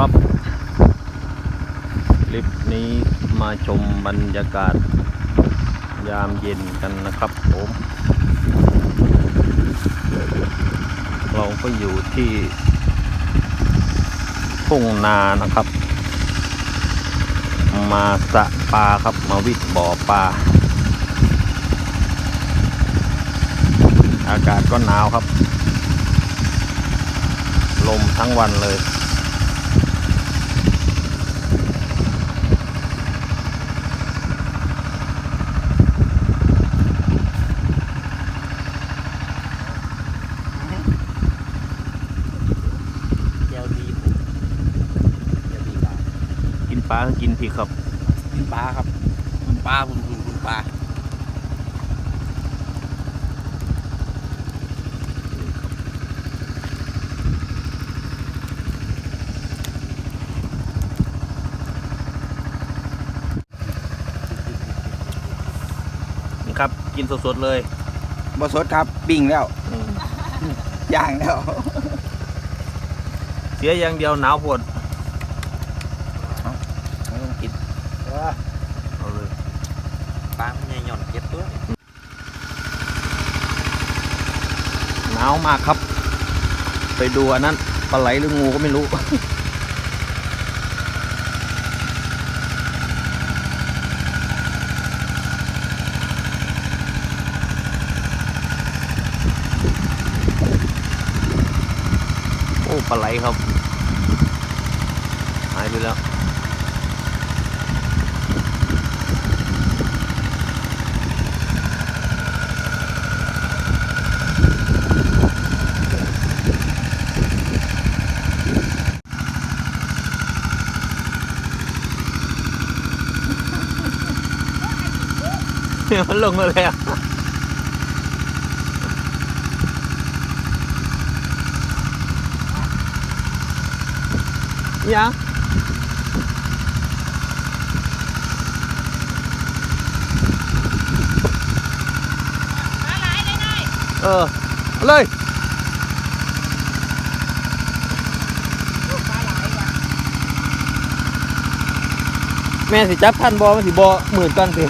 ครับ คลิปนี้มาชมบรรยากาศ ยามเย็นกันนะครับผมเราก็อยู่ที่ทุ่งนานะครับ มาสระปลาครับมาวิดบ่อปลาอากาศก็หนาวครับ ลมทั้งวันเลย เจียวดีผมเจียวดีปลา กินป ลาก็กินพริกครับคุณปลาครับคุณปลาคุณคุณคุณปลาน Dạ. ี่ครับ กินสดๆเลยบสดครับปิ้งแล้วอืมย่างแล้ว เสียอย่างเดียวหนาวปวด ไม่ต้องกิน เอาเลย ปลามันใหญ่หย่อนเก็บตัวหนาวมากครับ ไปดูอันนั้นปลาไหลหรืองูก็ไม่รู้โอ้ปลาไหลครับ หายไปแล้ว มันลงมาแล้วยังเออเอาเลยแม่สิจับทันบอมันสิบอหมื่นกันสิ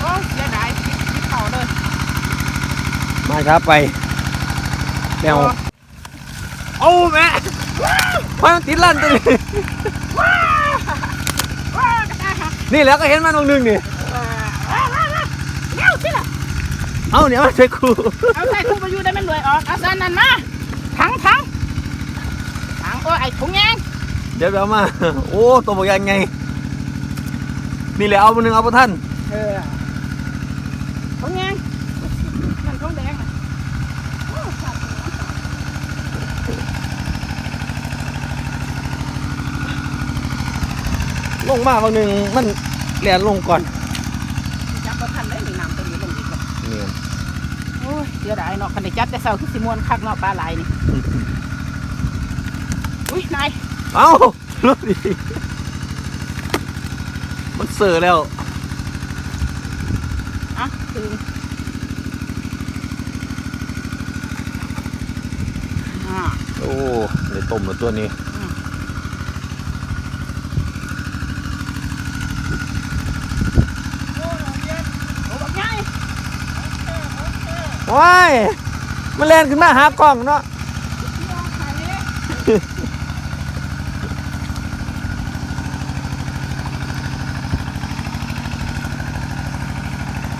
โอ้ยเสียดายคิดคิดเขาเลย มาครับไปแมวโอ้แม่มันติดลั่นตัวนี้ว้ากระต่ายค่ะนี่แล้วก็เห็นมันตรงหนึงนี่ว้าว้าว้าว้าเร็วสิล่ะเอาเนี่ยมาช่วยครูเอาใส่ถุงไปอยู่ได้มันรวยออกเอาสันนั่นมาถังถังถังโอ้ยไอ้ถุงแยงเดี๋ยวเดี๋ยวมา โอ้ตัวบอกยังไง นี่แหละเอามาหนึ่งเอาไปท่านเออถุงแยงมันถุงแดงน่ะโอ้สัตว์ ลงมาบางหนึ่งมันแหลนลงก่อนจับบ่ทันได้หนีน้ำตัวนี้ลงอีกแล้วนี่โอ้ยเสียดายเนาะคันได้จับแต่เช้าคือสิม่วนคักเนาะปลาไหลนี่ อุ้ยนายเอารถดีมันเสือแล้วอะถึงอ่าโอ้เลยต้มแล้วตัวนี้ โอ้บักใหญ่ ว้ายมันแลนขึ้นมาหากล้องเนาะ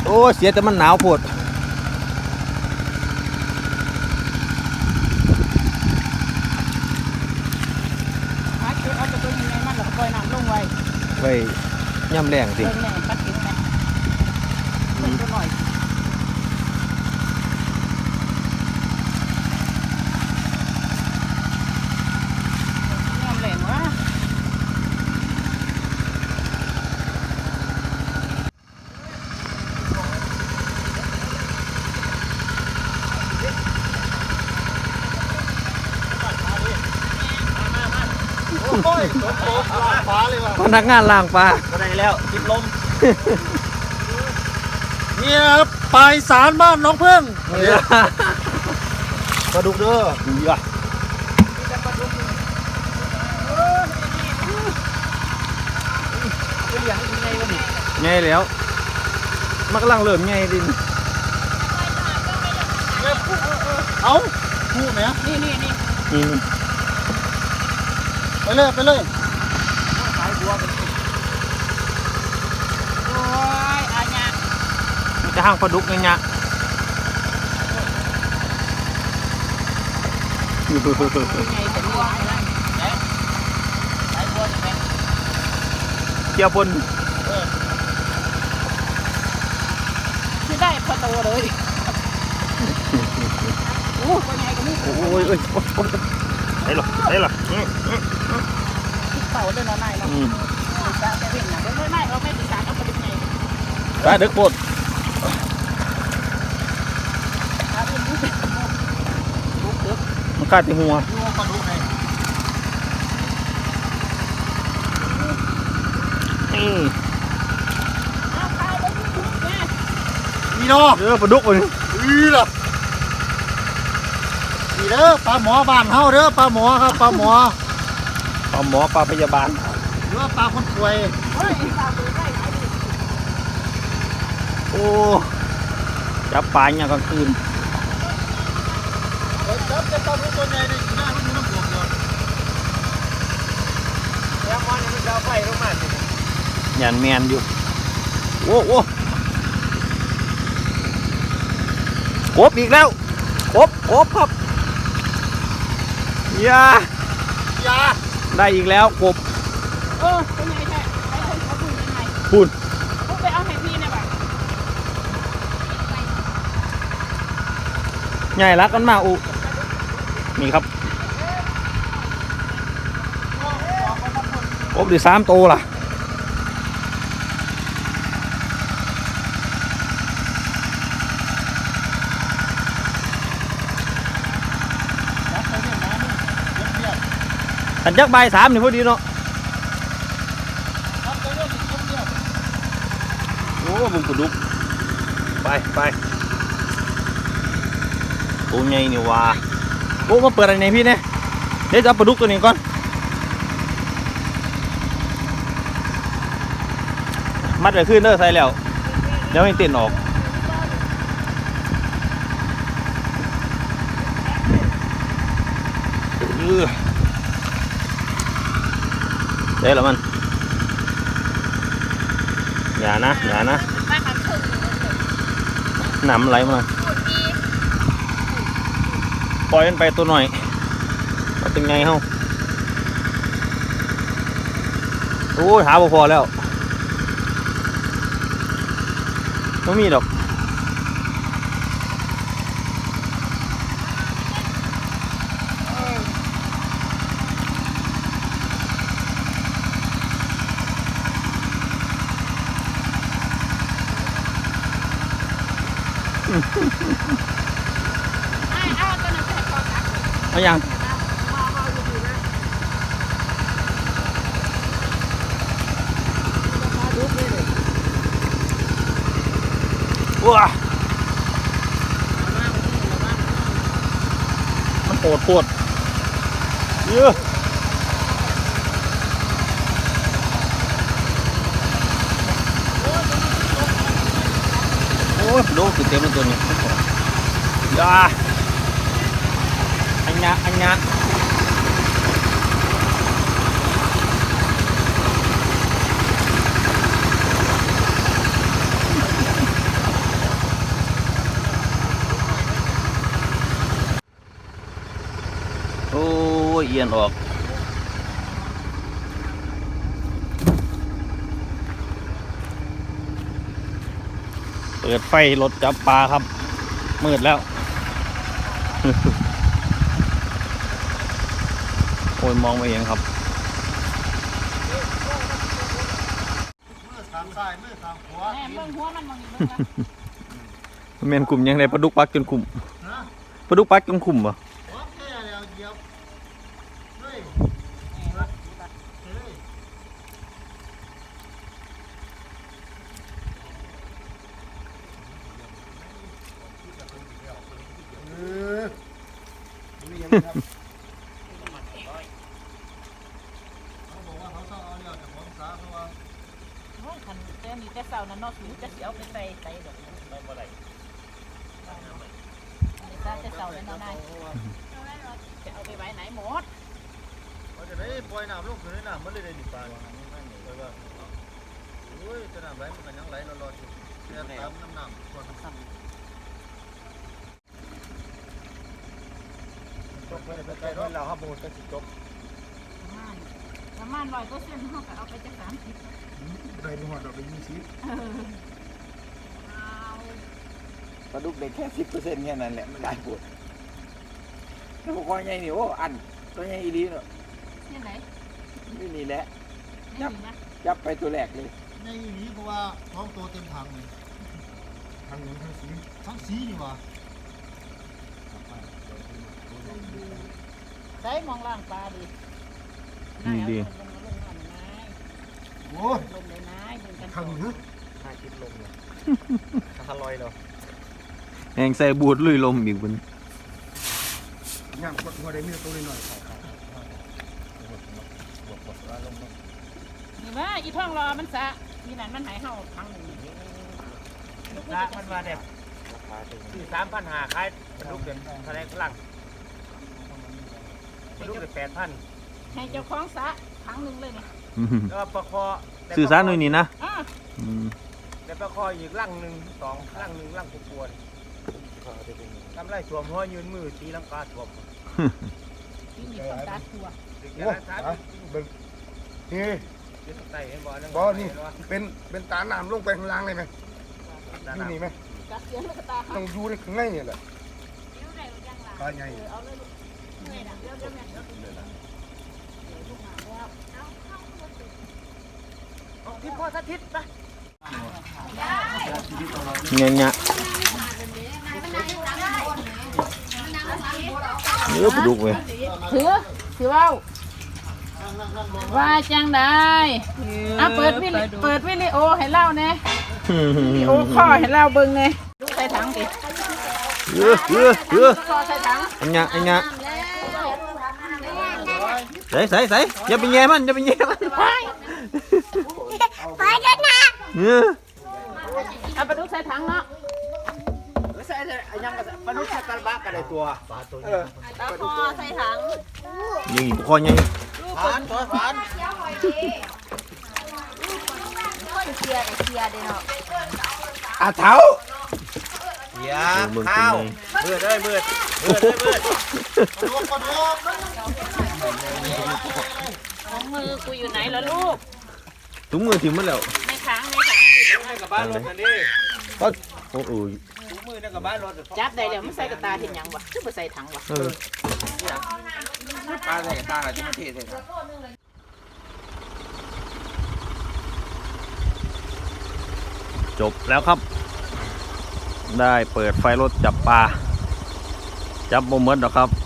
โอ้เสียแต่มันหนาวโพดหาจุดเอาแต่ตัวยังไงมันแล้วก็ปล่อยน้ำลงไว้ไปย่ำแรงสิเบิ่งแน่ปัดกินแน่เบิ่งตัวหน่อย โอ้ยตกตกลางฟ้าเลยว่ะพนักงานล่างปลาก็ได้แล้วติดลมเนี่ยครับปลายสารบ้านน้องเพื่งปลาดุกเด้อดูอะไง่ายแล้วมันกำลังเริ่มงดินเอาพูดไหมนี่นี่นี่นี่ ไปเลยไปเลยโอ้ยอาญามันจะห้างปลาดุกเนี่ยเป็นไงเป็นวัวอะไรเกี่ยวบนคือได้พอโตเลยโอ้เป็นไงกันนี่โอ้ยเอ้ยโอ้ยโอ้ย ได้หรอได้หรออืมติดเต่าเลยเนาะนายเนาะอืมติดตาจะเห็นนะไม่ไม่เราไม่ติดตาเขาเป็นไงไปเด็กโคตรถ้าเป็นรู้สึกลุกเดือดมันกล้าตีหัวดูปลาดุกไงนี่อ้าวตายแล้วลุกเนี่ยมีเนาะเด้อปลาดุกเลยอีล่ะอี เด้อปลาหมอบ้านเฮาเด้อปลาหมอครับปลาหมอปลาหมอปลาพยาบาลหรือว่าปลาคนป่วยเฮ้ยตาดูได้ไหมดิโอ้จับปลาเนี่ยกลางคืนเฮ้ยจับจะปลาดุกตัวใหญ่ในหน้ามันอยู่น้ำบวกเลยแล้วมันมันจะเอาไฟลงมาสิยันแมนอยู่โอ้โอ้กบอีกแล้วกบกบครับอ ยาอยาได้อีกแล้วกบเออเป็นไงใช่ไอ้คนเขาพูดยังไงพูดพวกไปเอาให้พี่เนี่ยบ่ใหญ่รักกันมากอุนี่ครับกบดีสามโตวล่ะ จับไปเนี่ยน้ำมันเยี่ยม ขันยักใบสามนี่พอดีเนาะโอ้บุงกระดุกไปไปตัวใหญ่นี่ว่าโอ้มาเปิดอะไรในพี่เนี่ยเดี๋ยวจะเอาปลาดุกตัวนี้ก่อนมัดไปขึ้นเด้อใส่แล้วเดี๋ยวให้ต้นออก เออ ได้แล้วมันอย่านะอย่านะมาทำถึงหนำไหลมาปล่อยมันไปตัวหน่อยเอาเป็นไงเฮาโอ้ยหาบ่พอแล้วไม่มีดอก เอายังว้ามันโหดโหดเยอะ โอ้ยดูคือเต็มเลยตัวนี้อยาอันยะอันยะโอ้ย เอียนออกเปิดไฟรถจับปลาครับ มืดแล้ว โอ้ยมองไม่เห็นครับมือทางซ้ายมือทางขวาแม่เบิ่งหัวมันมองนี่เบิ่งนะเมนกลุ่มยังไงปลาดุกปักจนกลุ่มฮะปลาดุกปักจนกลุ่มเหรอ โอ้ยคันแต่นี่แต่เสาร์นั้นเนอกสูจะสิเอาไปใส่ใส่ดอกไม่บ่ได้ต่เสาร์นั้นเนาะนายจะเอาไปไว้ไหนหมดว่าจะได้ปล่อยน้ำลงคืนน้ำมันเลยได้หนีปลาปล่อยว่าโอ้ยจะน้ำไหลมันก็ยังไหลรอๆอยู่แต่ตามน้ำน้ำส่นสำคัญ บไปไปไปรถเราครับโบจะจบประมาณร้อยเปอร์เซ็นต์เขาก็เอาไปจากสามสิบได้หอดเราไปยี่สิบเออเอาปลาดุกได้แค่สิบเปอร์เซ็นต์แค่นั้นแหละมันได้ปวดแล้วพวกคอยใหญ่นี่โอ้อันตัวใหญ่อีดีเนาะที่ไหนนี่นี่แหละ ไม่มีนะจับไปตัวแรกเลย ในนี้เพราะว่าท้องโตเต็มถังเลยทั้งหนึ่งทั้งสีทั้งสีนี่วะ ใช้มองล่างปลาดินี่ดีลงมาลงมาลงมาโอ้ยลงเลยนายดึงกันทั้งหนึ่งห้าคิดลงเลยห้าร้อยเนาะแหงใส่บูดลุยลมอีกบนย่างกดหัวได้เนื้อตัวหน่อยนี่ว่าอีท่องรอมันสะนี่นั่นมันหายเห่าพังหนึ่งละมันมาเนี่ยสี่สามพันหาขายปลาดุกเดือนเท่าไรกลังป ลาดุกได้แปดพันให้เจ้าของสะพังหนึ่งเลยนี่อืมแล้วก็ปลาคอได้สื่อสารหน่อยนี่นะอะอืมได้ปลาคออีกลังหนึ่งสองลังหนึ่งลังปวดทำไรสวมหัวยืนมือตีลังกาสวมที่มีคนตาตัวดึกโอ้แก่ท้ายเบิ่งนี่ยึดไตให้บ่อนั่งบ่นี่เป็นเป็นตาน้ำลงไปข้างล่างเลยไหมอยู่นี่ไหมกัดเสียงแล้วก็ตาต้องอยู่ในข้างในนี่แหละเดี๋ยวได้หรือยังล่ะปลาใหญ่ เออเอาเลยลูกเหนื่อยนะเดี๋ยวเดี๋ยวแม่เดี๋ยวเดี๋ยวเดี๋ยวลูกหาแล้วเอาทิศพ่อสักทิศไปเงี้ยเงี้ยเออปลาดุกเว้ยถือถือว่าว่าจังได้อะเปิดวิเปิดวิดีโอให้เล่าแน่วิดีโอข้อให้เล่าเบิ่งแน่ลูกใส่ถังดิเออเออเออข้อใส่ถังอันเงี้ยอันเงี้ย ใส่ใส่ใส่อย่าไปแย่มันอย่าไปแย่มันเออเอาไปดูใส่ถังเนาะใส่ยังปลาดุกตะบะกันได้ตัวเออแล้วคอใส่ถังนี่คอใหญ่ผานตัวผานเคลียร์เคลียร์ดิเนาะอาเท้าอย่าข้าวเบื่อเลยเบื่อเบื่อเลยเบื่อ ของมือกูอยู่ไหนล่ะลูกถุงมือถิ่มมันแล้วในถังในถังให้กับบ้านรถกันดิโอ้โหถุงมือในกับบ้านรถจับได้เดี๋ยวมันใส่กระตาเห็นยังวะคือบ่ใส่ถังวะเออปลาใส่กับตาที่มันเทใส่จบแล้วครับ ได้เปิดไฟรถจับปลาจับบ่หมดหรอกครับเพราะ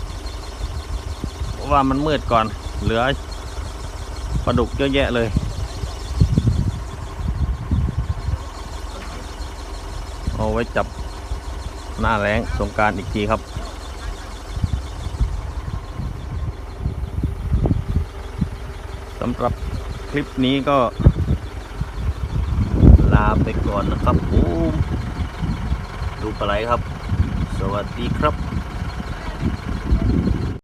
ว่ามันมืดก่อน เหลือปลาดุกเยอะแยะเลย เอาไว้จับหน้าแรงสงการอีกทีครับสำหรับคลิปนี้ก็ ลาไปก่อนนะครับผมดูปลาไหลครับ สวัสดีครับ